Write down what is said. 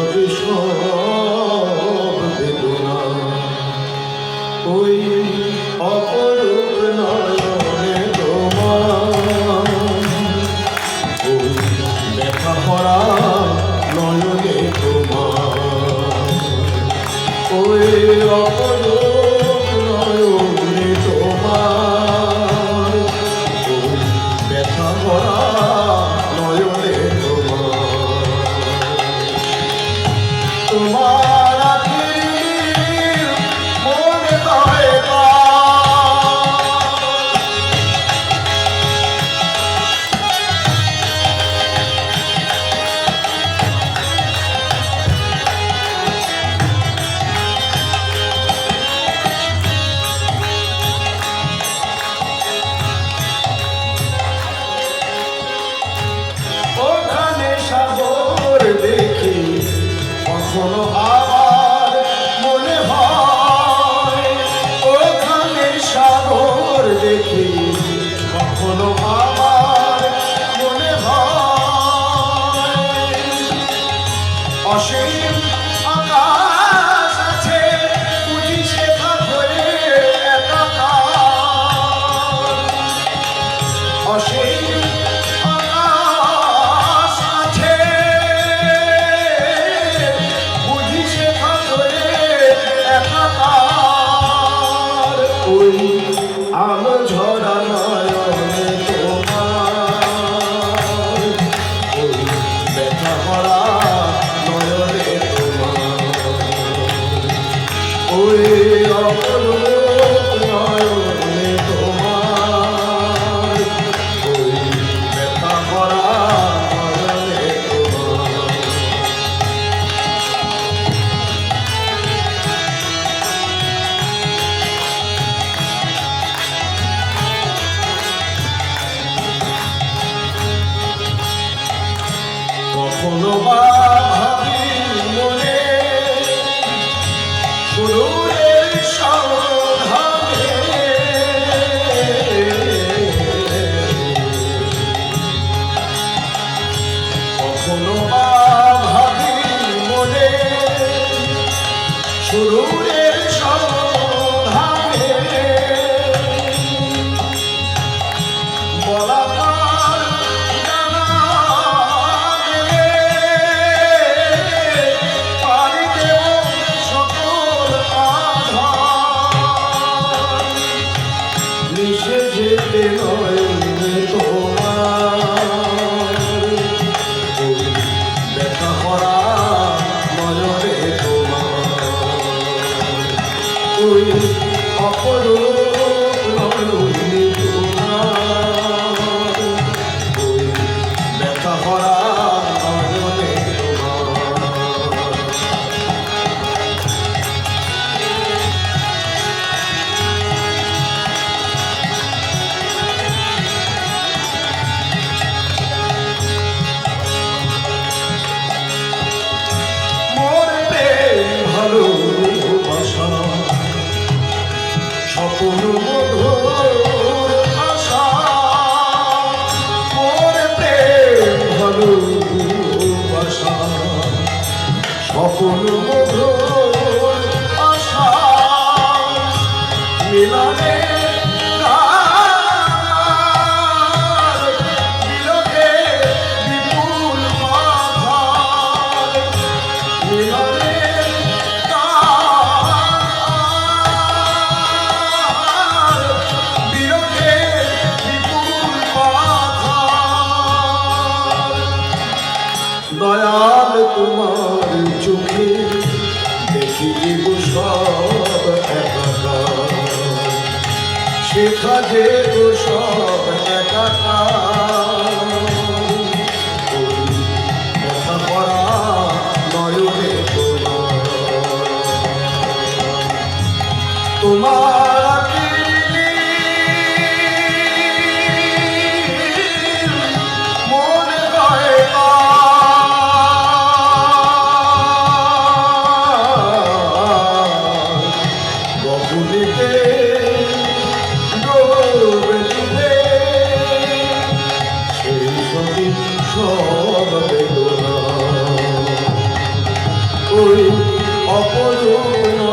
হবে সব বেদনা ওই অপরূপ নয়নে তোমার ওই দেখা পড়া নয়নে তোমার ওই কখনো আবার মনে হয় ওখানের সাগর দেখি। কখনো মনে হয় অসীম আকাশ আলো ঝরা নয়নে তোমার। ব্যথা ভরা নয়নে তোমার। ওই অপরূপ 너와 অপরূপ সকল আশা মিলানে জীব সব একাকার শেখা যে সব একাকার। অপরূপ